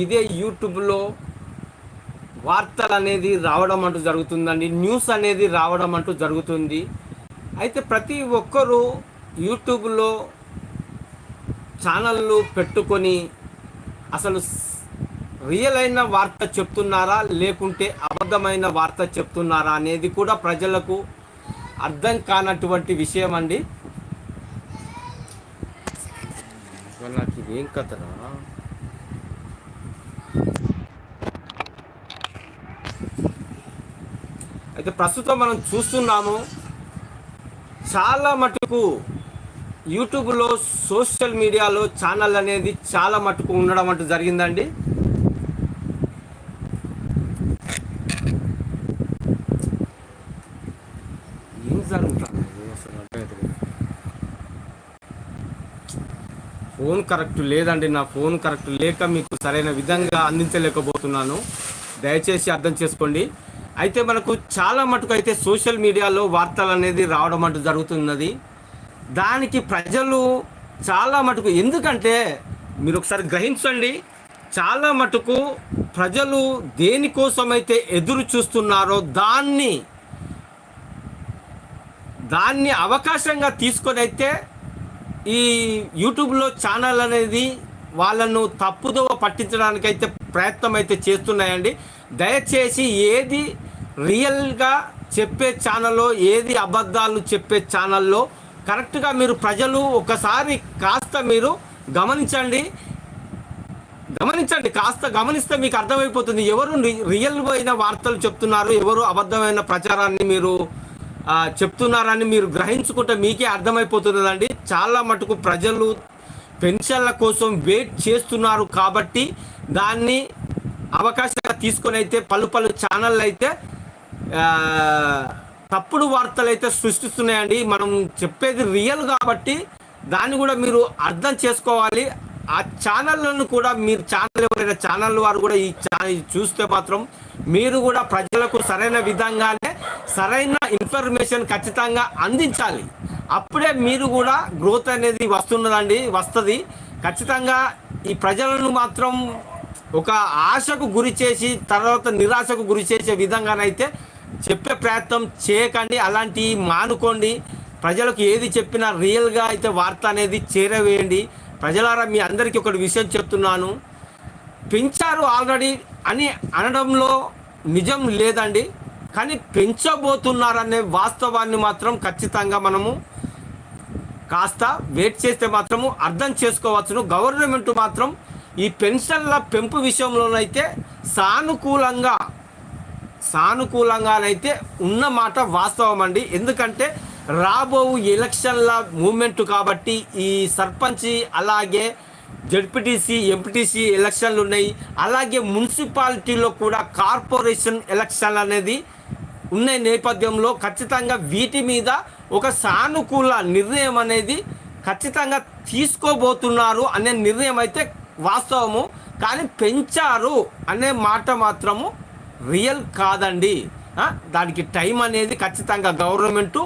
ఇదే యూట్యూబ్లో వార్తలు అనేది రావడం అంటూ జరుగుతుందండి న్యూస్ అనేది రావడం అంటూ జరుగుతుంది. అయితే ప్రతి ఒక్కరూ యూట్యూబ్లో ఛానళ్ళు పెట్టుకొని అసలు రియల్ అయిన వార్త చెప్తున్నారా లేకుంటే అబద్ధమైన వార్త చెప్తున్నారా అనేది కూడా ప్రజలకు అర్థం కానటువంటి విషయం అండి అసలు నాకు ఇదేం కథరా అయితే ప్రస్తుతం మనం చూస్తున్నాము చాలా మటుకు యూట్యూబ్లో సోషల్ మీడియాలో ఛానల్ అనేది చాలా మటుకు ఉండడం అంటూ జరిగిందండి. ఏం జరుగుతుంది? ఫోన్ కరెక్ట్ లేదండి నా ఫోన్ కరెక్ట్ లేక మీకు సరైన విధంగా అందించలేకపోతున్నాను. దయచేసి అర్థం చేసుకోండి. అయితే మనకు చాలా మటుకు అయితే సోషల్ మీడియాలో వార్తలు అనేది రావడం అంటూ జరుగుతున్నది. దానికి ప్రజలు చాలా మటుకు ఎందుకంటే మీరు ఒకసారి గ్రహించండి. చాలా మటుకు ప్రజలు దేనికోసమైతే ఎదురు చూస్తున్నారో దాన్ని దాన్ని అవకాశంగా తీసుకొని అయితే ఈ యూట్యూబ్లో ఛానల్ అనేది వాళ్ళను తప్పుదోవ పట్టించడానికి అయితే ప్రయత్నం అయితే చేస్తున్నాయండి. దయచేసి ఏది రియల్గా చెప్పే ఛానల్లో ఏది అబద్ధాలు చెప్పే ఛానల్లో కరెక్ట్గా మీరు ప్రజలు ఒకసారి కాస్త మీరు గమనించండి. గమనించండి కాస్త గమనిస్తే మీకు అర్థమైపోతుంది. ఎవరు రియల్ అయిన వార్తలు చెప్తున్నారు ఎవరు అబద్ధమైన ప్రచారాన్ని మీరు చెప్తున్నారని మీరు గ్రహించుకుంటే మీకే అర్థమైపోతున్నదండి. చాలా మటుకు ప్రజలు పెన్షన్ల కోసం వెయిట్ చేస్తున్నారు కాబట్టి దాన్ని అవకాశంగా తీసుకొని అయితే పలు పలు ఛానళ్ళు అయితే తప్పుడు వార్తలు అయితే సృష్టిస్తున్నాయండి. మనం చెప్పేది రియల్ కాబట్టి దాన్ని కూడా మీరు అర్థం చేసుకోవాలి. ఆ ఛానళ్ళను కూడా మీరు ఛానల్ ఎవరైనా ఛానల్ వారు కూడా ఈ ఛానల్ చూస్తే మాత్రం మీరు కూడా ప్రజలకు సరైన విధంగానే సరైన ఇన్ఫర్మేషన్ ఖచ్చితంగా అందించాలి. అప్పుడే మీరు కూడా గ్రోత్ అనేది వస్తున్నదండి వస్తుంది. ఖచ్చితంగా ఈ ప్రజలను మాత్రం ఒక ఆశకు గురి చేసి తర్వాత నిరాశకు గురి చేసే విధంగానైతే చెప్పే ప్రయత్నం చేయకండి అలాంటివి మానుకోండి. ప్రజలకు ఏది చెప్పినా రియల్గా అయితే వార్త అనేది చేరవేయండి. ప్రజలారా మీ అందరికీ ఒకటి విషయం చెప్తున్నాను. పెంచారు ఆల్రెడీ అని అనడంలో నిజం లేదండి. కానీ పెంచబోతున్నారనే వాస్తవాన్ని మాత్రం ఖచ్చితంగా మనము కాస్త వెయిట్ చేస్తే మాత్రము అర్థం చేసుకోవచ్చును. గవర్నమెంట్ మాత్రం ఈ పెన్షన్ల పెంపు విషయంలోనైతే సానుకూలంగా సానుకూలంగానైతే ఉన్న మాట వాస్తవం అండి. ఎందుకంటే రాబో ఎలక్షన్ల మూమెంట్ కాబట్టి ఈ సర్పంచ్ అలాగే జడ్పీటీసీ ఎంపీటీసీ ఎలక్షన్లు ఉన్నాయి. అలాగే మున్సిపాలిటీలో కూడా కార్పొరేషన్ ఎలక్షన్ అనేది ఉన్న నేపథ్యంలో ఖచ్చితంగా వీటి మీద ఒక సానుకూల నిర్ణయం అనేది ఖచ్చితంగా తీసుకోబోతున్నారు అనే నిర్ణయం అయితే వాస్తవము కానీ పెంచారు అనే మాట మాత్రము రియల్ కాదండి. దానికి టైం అనేది ఖచ్చితంగా గవర్నమెంటు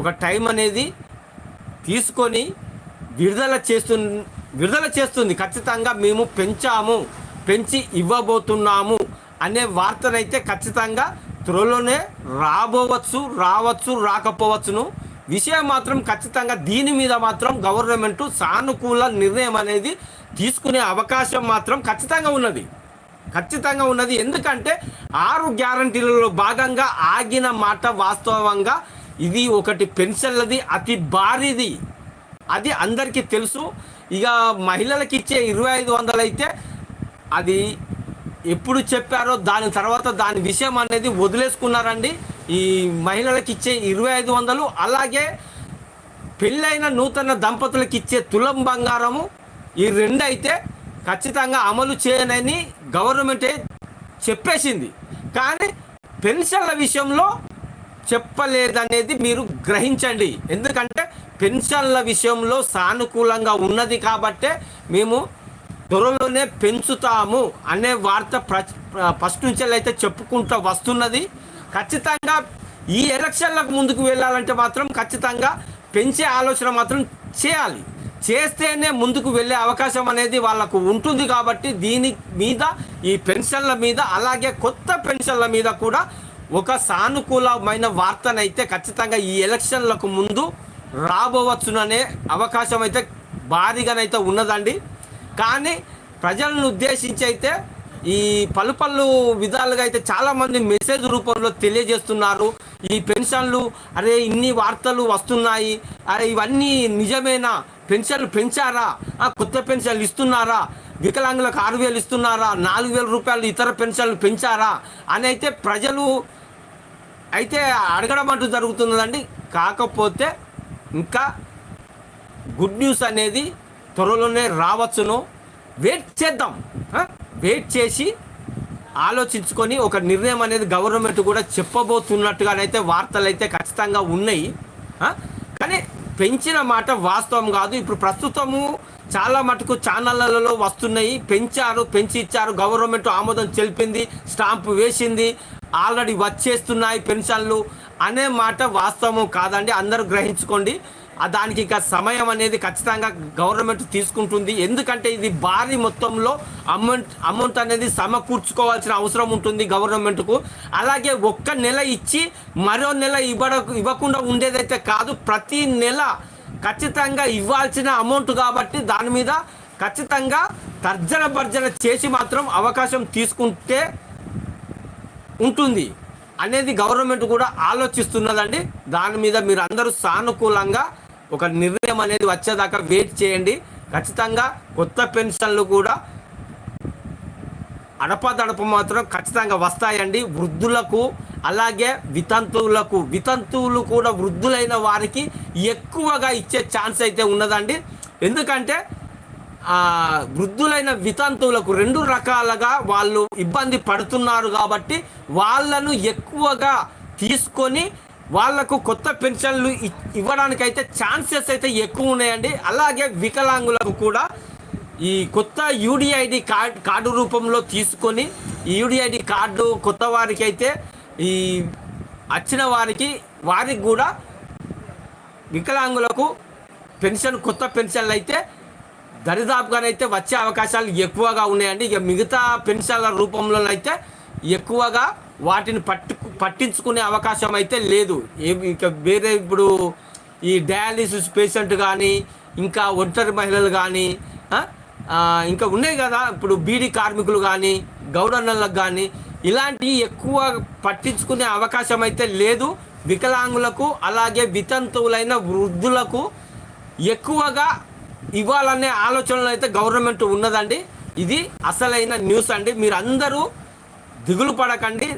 ఒక టైం అనేది తీసుకొని విడుదల చేస్తు విడుదల చేస్తుంది. ఖచ్చితంగా మేము పెంచాము పెంచి ఇవ్వబోతున్నాము అనే వార్తనైతే ఖచ్చితంగా త్వరలోనే రాబోవచ్చు రావచ్చు రాకపోవచ్చును. విషయం మాత్రం ఖచ్చితంగా దీని మీద మాత్రం గవర్నమెంట్ సానుకూల నిర్ణయం అనేది తీసుకునే అవకాశం మాత్రం ఖచ్చితంగా ఉన్నది. ఖచ్చితంగా ఉన్నది. ఎందుకంటే ఆరు గ్యారంటీలలో భాగంగా ఆగిన మాట వాస్తవంగా ఇది ఒకటి పెన్షన్లది అతి భారీది. అది అందరికీ తెలుసు. ఇక మహిళలకు ఇచ్చే ఇరవై ఐదు వందలు అయితే అది ఎప్పుడు చెప్పారో దాని తర్వాత దాని విషయం అనేది వదిలేసుకున్నారండి. ఈ మహిళలకు ఇచ్చే ఇరవై ఐదు వందలు అలాగే పెళ్ళైన నూతన దంపతులకు ఇచ్చే తులం బంగారము ఈ రెండు అయితే ఖచ్చితంగా అమలు చేయనని గవర్నమెంటే చెప్పేసింది. కానీ పెన్షన్ల విషయంలో చెప్పలేదనేది మీరు గ్రహించండి. ఎందుకంటే పెన్షన్ల విషయంలో సానుకూలంగా ఉన్నది కాబట్టే మేము త్వరలోనే పెంచుతాము అనే వార్త ప్ర ఫస్ట్ నుంచి అయితే చెప్పుకుంటూ వస్తున్నది. ఖచ్చితంగా ఈ ఎలక్షన్లకు ముందుకు వెళ్ళాలంటే మాత్రం ఖచ్చితంగా పెంచే ఆలోచన మాత్రం చేయాలి. చేస్తేనే ముందుకు వెళ్ళే అవకాశం అనేది వాళ్ళకు ఉంటుంది కాబట్టి దీని మీద ఈ పెన్షన్ల మీద అలాగే కొత్త పెన్షన్ల మీద కూడా ఒక సానుకూలమైన వార్తనైతే ఖచ్చితంగా ఈ ఎలక్షన్లకు ముందు రాబోవచ్చుననే అవకాశం అయితే భారీగానైతే ఉన్నదండి. కానీ ప్రజలను ఉద్దేశించి అయితే ఈ పలు పలు విధాలుగా అయితే చాలామంది మెసేజ్ రూపంలో తెలియజేస్తున్నారు. ఈ పెన్షన్లు అరే ఇన్ని వార్తలు వస్తున్నాయి. అరే ఇవన్నీ నిజమేనా? పెన్షన్లు పెంచారా? కొత్త పెన్షన్లు ఇస్తున్నారా? వికలాంగులకు ఆరు వేలు ఇస్తున్నారా? నాలుగు వేల రూపాయలు ఇతర పెన్షన్లు పెంచారా? అని అయితే ప్రజలు అయితే అడగడం అంటూ జరుగుతున్నదండి. కాకపోతే ఇంకా గుడ్ న్యూస్ అనేది త్వరలోనే రావచ్చును. వెయిట్ చేద్దాం. వెయిట్ చేసి ఆలోచించుకొని ఒక నిర్ణయం అనేది గవర్నమెంట్ కూడా చెప్పబోతున్నట్టుగానైతే వార్తలు అయితే ఖచ్చితంగా ఉన్నాయి. కానీ పెంచిన మాట వాస్తవం కాదు. ఇప్పుడు ప్రస్తుతము చాలా మటుకు ఛానళ్ళలో వస్తున్నాయి. పెంచారు పెంచి ఇచ్చారు. గవర్నమెంట్ ఆమోదం తెలిపింది స్టాంపు వేసింది. ఆల్రెడీ వచ్చేస్తున్నాయి పెన్షన్లు అనే మాట వాస్తవం కాదండి. అందరూ గ్రహించుకోండి. దానికి ఇంకా సమయం అనేది ఖచ్చితంగా గవర్నమెంట్ తీసుకుంటుంది. ఎందుకంటే ఇది భారీ మొత్తంలో అమౌంట్ అమౌంట్ అనేది సమకూర్చుకోవాల్సిన అవసరం ఉంటుంది గవర్నమెంట్కు. అలాగే ఒక్క నెల ఇచ్చి మరో నెల ఇవ్వడ ఇవ్వకుండా ఉండేదైతే కాదు ప్రతి నెల ఖచ్చితంగా ఇవ్వాల్సిన అమౌంట్ కాబట్టి దాని మీద ఖచ్చితంగా తర్జన భర్జన చేసి మాత్రం అవకాశం తీసుకుంటే ఉంటుంది అనేది గవర్నమెంట్ కూడా ఆలోచిస్తున్నదండి. దాని మీద మీరు అందరూ సానుకూలంగా ఒక నిర్ణయం అనేది వచ్చేదాకా వెయిట్ చేయండి. ఖచ్చితంగా కొత్త పెన్షన్లు కూడా అడపదడప మాత్రం ఖచ్చితంగా వస్తాయండి. వృద్ధులకు అలాగే వితంతువులకు వితంతువులు కూడా వృద్ధులైన వారికి ఎక్కువగా ఇచ్చే ఛాన్స్ అయితే ఉన్నదండి. ఎందుకంటే వృద్ధులైన వితంతువులకు రెండు రకాలుగా వాళ్ళు ఇబ్బంది పడుతున్నారు కాబట్టి వాళ్ళను ఎక్కువగా తీసుకొని వాళ్ళకు కొత్త పెన్షన్లు ఇవ్వడానికైతే ఛాన్సెస్ అయితే ఎక్కువ ఉన్నాయండి. అలాగే వికలాంగులకు కూడా ఈ కొత్త యూడిఐడి కార్డ్ కార్డు రూపంలో తీసుకొని యూడిఐడి కార్డు కొత్త వారికి అయితే ఈ వచ్చిన వారికి వారికి కూడా వికలాంగులకు పెన్షన్ కొత్త పెన్షన్లు అయితే దరిదాపుగానైతే వచ్చే అవకాశాలు ఎక్కువగా ఉన్నాయండి. ఇక మిగతా పెన్షన్ల రూపంలోనైతే ఎక్కువగా వాటిని పట్టు పట్టించుకునే అవకాశం అయితే లేదు. ఇంకా ఇక వేరే ఇప్పుడు ఈ డయాలిసిస్ పేషెంట్ కానీ ఇంకా ఒంటరి మహిళలు కానీ ఇంకా ఉన్నాయి కదా. ఇప్పుడు బీడీ కార్మికులు కానీ గౌడన్నలకు కానీ ఇలాంటివి ఎక్కువ పట్టించుకునే అవకాశం అయితే లేదు. వికలాంగులకు అలాగే వితంతువులైన వృద్ధులకు ఎక్కువగా ఇవ్వాలనే ఆలోచనలు అయితే గవర్నమెంట్ ఉన్నదండి. ఇది అసలైన న్యూస్ అండి. మీరు అందరూ దిగులు పడకండి.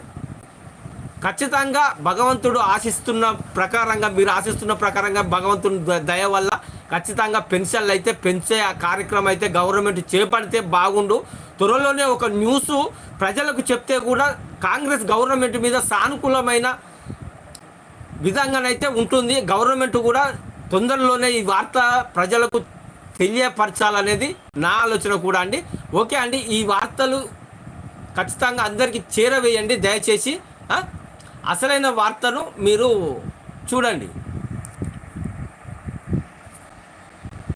ఖచ్చితంగా భగవంతుడు ఆశిస్తున్న ప్రకారంగా మీరు ఆశిస్తున్న ప్రకారంగా భగవంతుని దయ వల్ల ఖచ్చితంగా పెన్షన్లు అయితే పెంచే ఆ కార్యక్రమం అయితే గవర్నమెంట్ చేపడితే బాగుండు. త్వరలోనే ఒక న్యూస్ ప్రజలకు చెప్తే కూడా కాంగ్రెస్ గవర్నమెంట్ మీద సానుకూలమైన విధంగానైతే ఉంటుంది. గవర్నమెంట్ కూడా తొందరలోనే ఈ వార్త ప్రజలకు తెలియపరచాలనేది నా ఆలోచన కూడా అండి. ఓకే అండి ఈ వార్తలు ఖచ్చితంగా అందరికీ చేరవేయండి. దయచేసి అసలైన వార్తను మీరు చూడండి.